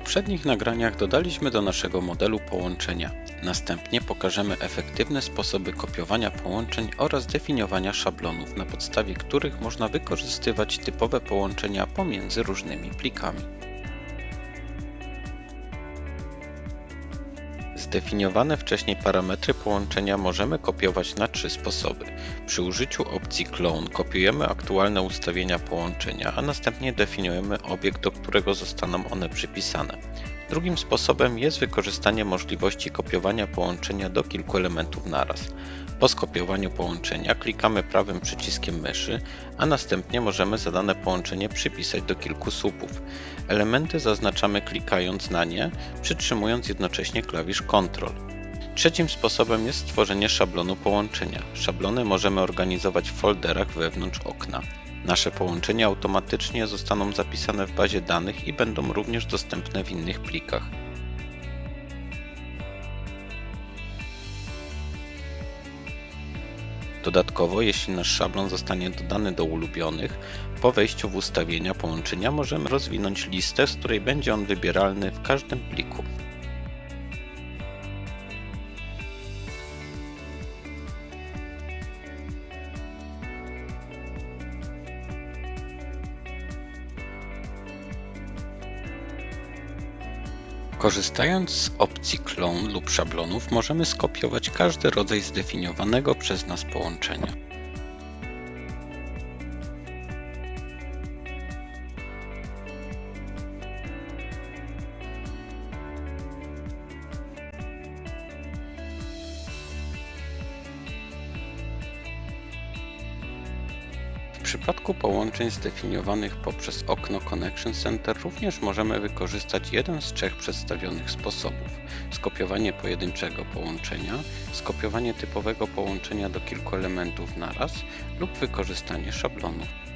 poprzednich nagraniach dodaliśmy do naszego modelu połączenia. Następnie pokażemy efektywne sposoby kopiowania połączeń oraz definiowania szablonów, na podstawie których można wykorzystywać typowe połączenia pomiędzy różnymi plikami. Zdefiniowane wcześniej parametry połączenia możemy kopiować na trzy sposoby. Przy użyciu opcji Clone kopiujemy aktualne ustawienia połączenia, a następnie definiujemy obiekt, do którego zostaną one przypisane. Drugim sposobem jest wykorzystanie możliwości kopiowania połączenia do kilku elementów naraz. Po skopiowaniu połączenia klikamy prawym przyciskiem myszy, a następnie możemy zadane połączenie przypisać do kilku słupów. Elementy zaznaczamy klikając na nie, przytrzymując jednocześnie klawisz Ctrl. Trzecim sposobem jest stworzenie szablonu połączenia. Szablony możemy organizować w folderach wewnątrz okna. Nasze połączenia automatycznie zostaną zapisane w bazie danych i będą również dostępne w innych plikach. Dodatkowo, jeśli nasz szablon zostanie dodany do ulubionych, po wejściu w ustawienia połączenia możemy rozwinąć listę, z której będzie on wybieralny w każdym pliku. Korzystając z opcji Clone lub szablonów możemy skopiować każdy rodzaj zdefiniowanego przez nas połączenia. Przypadku połączeń zdefiniowanych poprzez okno Connection Center również możemy wykorzystać jeden z trzech przedstawionych sposobów: skopiowanie pojedynczego połączenia, skopiowanie typowego połączenia do kilku elementów naraz lub wykorzystanie szablonów.